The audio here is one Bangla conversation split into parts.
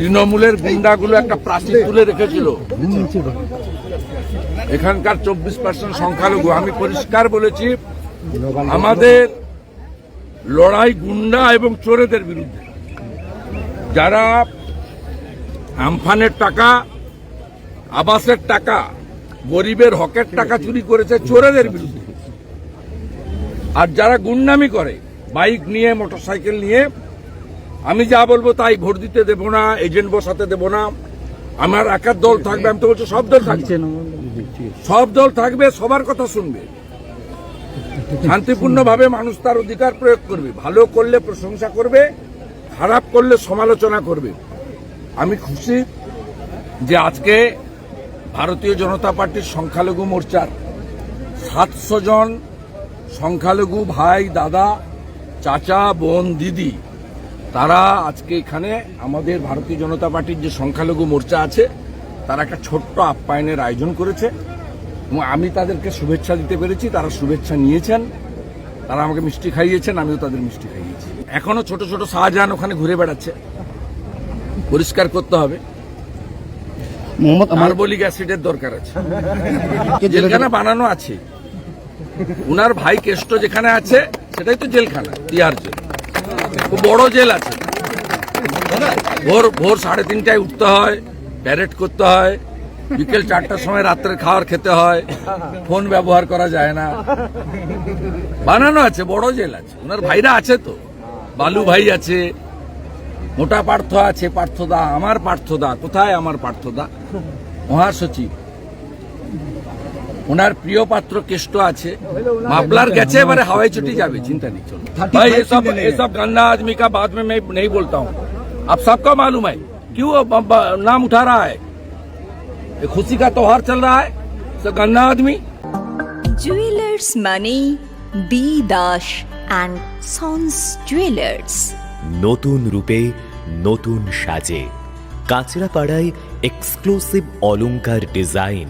তৃণমূলের গুন্ডাগুলো একটা প্রাচীর তুলে রেখেছিল। এখানকার চব্বিশ পার্সেন্ট সংখ্যালঘু। আমি পরিষ্কার বলেছি, আমাদের লড়াই গুন্ডা এবং চোরেদের বিরুদ্ধে। যারা আমফানের টাকা, আবাসের টাকা, গরিবের হকের টাকা চুরি করেছে চোরেদের বিরুদ্ধে। আর যারা গুন্ডামি করে, বাইক নিয়ে, মোটরসাইকেল নিয়ে আমি যা বলব তাই ভোট দিতে দেবো না এজেন্ট বসাতে দেবো না। আমার একার দল থাকবে আমি তো বলছি সব দল থাকবে। সব দল থাকবে সবার কথা শুনবে। শান্তিপূর্ণভাবে মানুষ তার অধিকার প্রয়োগ করবে ভালো করলে প্রশংসা করবে খারাপ করলে সমালোচনা করবে। আমি খুশি যে আজকে ভারতীয় জনতা পার্টির সংখ্যালঘু মোর্চার সাতশো জন সংখ্যালঘু ভাই দাদা চাচা বোন দিদি তারা আজকে এখানে আমাদের ভারতীয় জনতা পার্টির যে সংখ্যালঘু মোর্চা আছে তারা একটা ছোট্ট আপ্যায়নের আয়োজন করেছে এবং আমি তাদেরকে শুভেচ্ছা দিতে পেরেছি তারা শুভেচ্ছা নিয়েছেন। তারা আমাকে মিষ্টি খাইয়েছেন আমিও তাদের মিষ্টি খাইয়েছি। এখনও ছোট ছোট শাহজাহান ওখানে ঘুরে বেড়াচ্ছে। পরিষ্কার করতে হবে। মোহাম্মদ অ্যাসিডের দরকার আছে। জেলখানা বানানো আছে। উনার ভাই কেষ্ট যেখানে আছে সেটাই তো জেলখানা তিহার জেল। বড় জেল আছে। ভোর ভোর সাড়ে তিনটায় উঠতে হয় প্যারেড করতে হয়, বিকেল চারটার সময় রাত্রের খাবার খেতে হয়, ফোন ব্যবহার করা যায় না। বানানো আছে, বড় জেল আছে। ওনার ভাইরা আছে তো। বালু ভাই আছে, মোটা পার্থ আছে, পার্থদা, আমার পার্থদা। কোথায় আমার পার্থদা? মহাসচিব। ওনার প্রিয় পাত্র কেষ্ট আছে মাপলার গেছে এবারে হাওয়াই ছুটি যাবে চিন্তা नहीं चलो भाई ये सब ये सब गंदा आदमी का बाद में मैं नहीं बोलता हूँ आप सबका मालूम है क्यों अब- अब नाम उठा रहा है ये खुशी का त्योहार चल रहा है सब गंदा आदमी জুয়েলার্স মানে B Das and sons jewellers নতুন রূপে নতুন সাজে কাঁচরাপাড়ায় এক্সক্লুসিভ অলংকার ডিজাইন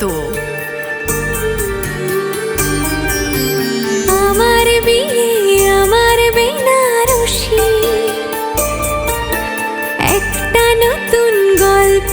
তো আমার বিয়ে আমার বেনারসি। একটা নতুন গল্প